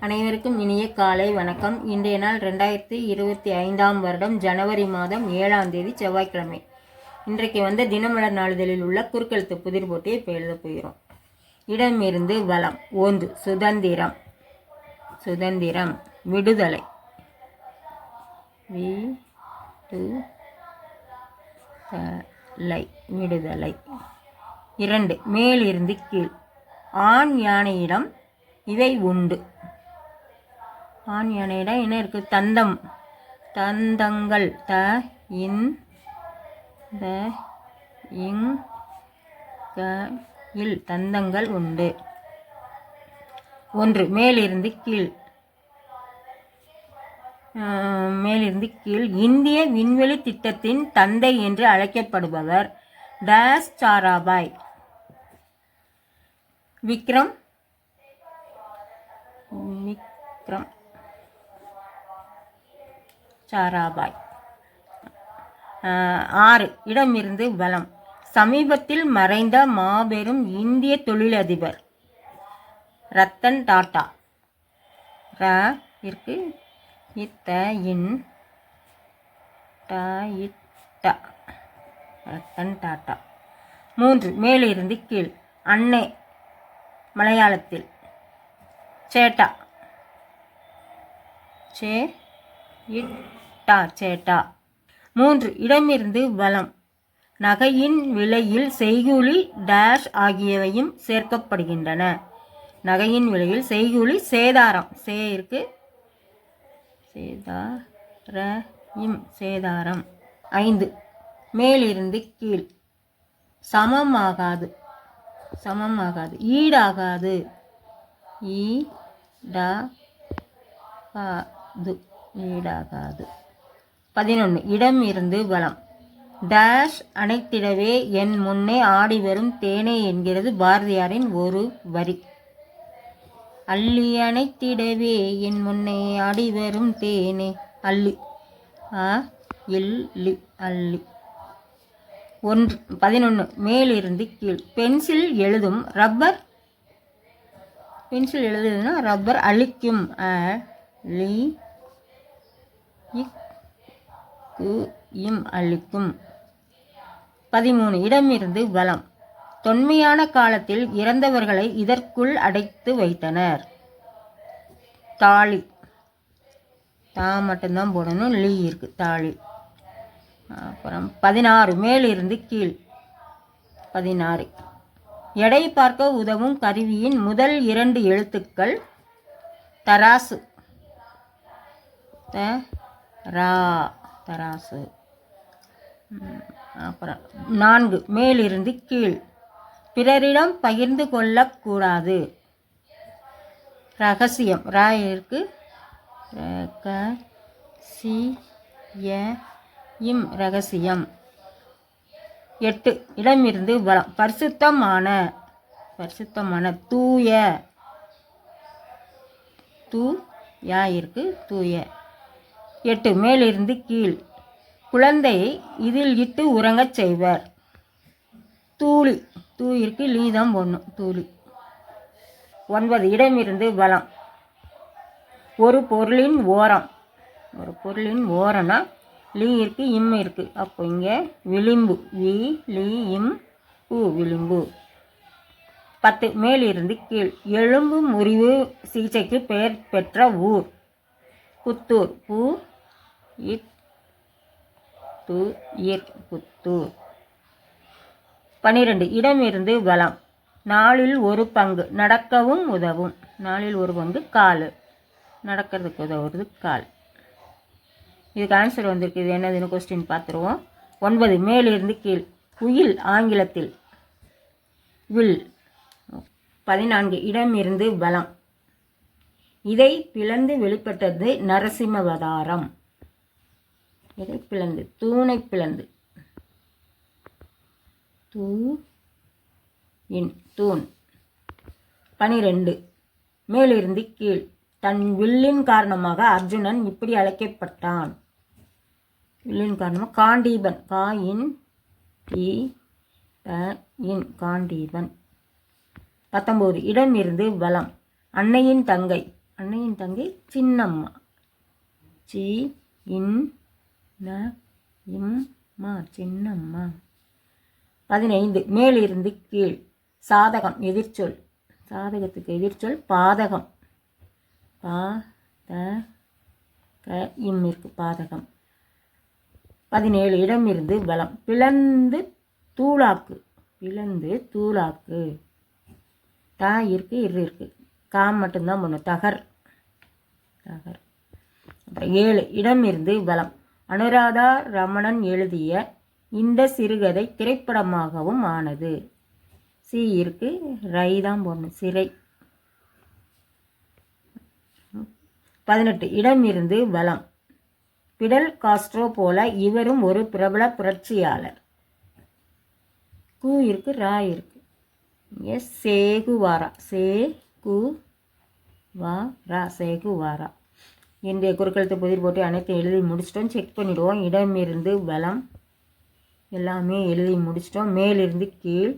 அனைவருக்கும் இனிய காலை வணக்கம். இன்றைய நாள் ரெண்டாயிரத்தி இருபத்தி ஐந்தாம் வருடம் ஜனவரி மாதம் ஏழாம் தேதி செவ்வாய்க்கிழமை. இன்றைக்கு வந்த தினமலர் நாளிதழில் உள்ள குறுக்கெழுத்து புதிர் போட்டியை இப்போ எழுதப் போகிறோம். இடமிருந்து வளம் ஓந்து சுதந்திரம். சுதந்திரம் விடுதலை. விடுதலை இரண்டு மேலிருந்து கீழ். ஆண் யானையிடம் இவை உண்டு. ஆண் யானையிட என்ன இருக்குது தந்தம். தந்தங்கள். த இன் த இங் க இல் தந்தங்கள் உண்டு. ஒன்று மேலிருந்து கீழ். மேலிருந்து கீழ். இந்திய விண்வெளி திட்டத்தின் தந்தை என்று அழைக்கப்படுபவர் டேஸ் சாராபாய். விக்ரம். விக்ரம். சாராபாய். ஆறு இடமிருந்து வளம் சமீபத்தில் மறைந்த மாபெரும் இந்திய தொழிலதிபர் ரத்தன் டாட்டா. ர இருக்கு. இத்த இன் ட இட்ட. ரத்தன் டாட்டா. மூன்று மேலிருந்து கீழ். அன்னை மலையாளத்தில். சேட்டா. சே இட்டா சேட்டா. மூன்று இடமிருந்து வலம் நகையின் விலையில் செய்கூலி டேஷ் ஆகியவையும் சேர்க்கப்படுகின்றன. நகையின் விலையில் செய்கூலி சேதாரம். சே இருக்கு. சேதாரம் சேதாரம். ஐந்து மேலிருந்து கீழ். சமமாகாது. சமமாகாது. ஈடாகாது. ஈடாகாது. ஈடாகாது. பதினொன்று இடம் இருந்து வளம். டேஷ் அணைத்திடவே என் முன்னே ஆடி வரும் தேனே என்கிறது பாரதியாரின் ஒரு வரி. அள்ளி அணைத்திடவே என் முன்னே ஆடி வரும் தேனே. அள்ளி. ஆ இல்லி அள்ளி. ஒன்று பதினொன்று மேலிருந்து கீழ். பென்சில் எழுதும் ரப்பர். பென்சில் எழுதுதுன்னா ரப்பர் அழிக்கும். அ லி இக் இம் அளிக்கும். பதிமூணு இடமிருந்து வலம் தொன்மையான காலத்தில் இறந்தவர்களை இதற்குள் அடைத்து வைத்தனர். தாலி தா மட்டும்தான் போடணும் லீ இருக்கு தாலி அப்புறம் பதினாறு மேலிருந்து கீழ். பதினாறு. எடை பார்க்க உதவும் கருவியின் முதல் இரண்டு எழுத்துக்கள் தராசு. ரா தராசு. அப்புறம் நான்கு மேலிருந்து கீழ். பிறரிடம் பகிர்ந்து கொள்ளக்கூடாது ரகசியம். ரா இருக்கு. ரக சி இம் ரகசியம். எட்டு இடமிருந்து பலம் பரிசுத்தமான பரிசுத்தமான தூய. தூ யா தூய. எட்டு மேலிருந்து கீழ். குழந்தையை இதில் இட்டு உறங்கச் செய்வர். தூளி. தூயிற்கு லீதம் லீ தான் போடணும் தூளி. ஒன்பது. இடமிருந்து வளம். ஒரு பொருளின் ஓரம். ஒரு பொருளின் ஓரம்னா லீ இருக்கு இம் இருக்குது அப்போ இங்கே விளிம்பு. வி லீ இம் உ விளிம்பு. பத்து. மேலிருந்து கீழ். எலும்பு முறிவு சிகிச்சைக்கு பெயர் பெற்ற ஊர். புத்தூர். பு இட் து இர் புத்தூர். பன்னிரெண்டு இடமிருந்து வலம். நாளில் ஒரு பங்கு நடக்கவும் உதவும். நாளில் ஒரு பங்கு கால். நடக்கிறதுக்கு உதவுறது கால். இதுக்கு ஆன்சர் வந்திருக்கு. இது என்னதுன்னு கொஸ்டின் பார்த்துருவோம். ஒன்பது மேலிருந்து கீழ். உயில் ஆங்கிலத்தில். வில். பதினான்கு இடமிருந்து வலம். இதை பிளந்து வெளிப்பட்டது நரசிம்மவதாரம். இதை பிளந்து தூணை பிளந்து. தூ இன் தூண். பனிரெண்டு. மேலிருந்து கீழ். தன் வில்லின் காரணமாக அர்ஜுனன் இப்படி அழைக்கப்பட்டான். வில்லின் காரணமாக காண்டீபன். கா இன் இன் காண்டீபன். பத்தொம்போது இடம் இருந்து வலம். அன்னையின் தங்கை. அண்ணையின் தங்கை சின்னம்மா. சி இன் ந இம் மா சின்னம்மா. பதினைந்து மேலிருந்து கீழ். சாதகம் எதிர்ச்சொல். சாதகத்துக்கு எதிர்ச்சொல் பாதகம். பா த க இம் இருக்கு பாதகம். பதினேழு இடமிருந்து பலம் பிளந்து தூளாக்கு. பிளந்து தூளாக்கு. தா இருக்கு இரு இருக்கு. காம் மட்டும்தான் பண்ணும். தகர். தகர். அப்புறம் ஏழு. இடமிருந்து பலம் அனுராதா ரமணன் எழுதிய இந்த சிறுகதை திரைப்படமாகவும் ஆனது. சி இருக்கு. ரை தான் போடணும். சிறை. பதினெட்டு. இடமிருந்து பலம் பிடல் காஸ்ட்ரோ போல இவரும் ஒரு பிரபல புரட்சியாளர். கு இருக்கு ரா இருக்கு. எஸ் சேகுவாரா? சே கு வா ரா சேகுவாரா இன்றைய குறுக்கெழுத்து புதிர் போட்டு அனைத்தையும் எழுதி முடிச்சிட்டோம். செக் பண்ணிடுவோம். இடமிருந்து வளம் எல்லாமே எழுதி முடிச்சிட்டோம். மேலிருந்து கீழ்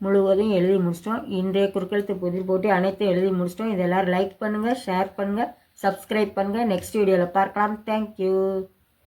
முழுவதும் எழுதி முடிச்சிட்டோம். இன்றைய குறுக்கெழுத்து புதிர் போட்டு அனைத்தையும் எழுதி முடிச்சிட்டோம். இது எல்லோரும் லைக் பண்ணுங்கள் ஷேர் பண்ணுங்கள் சப்ஸ்கிரைப் பண்ணுங்கள் நெக்ஸ்ட் வீடியோவில் பார்க்கலாம். தேங்க்யூ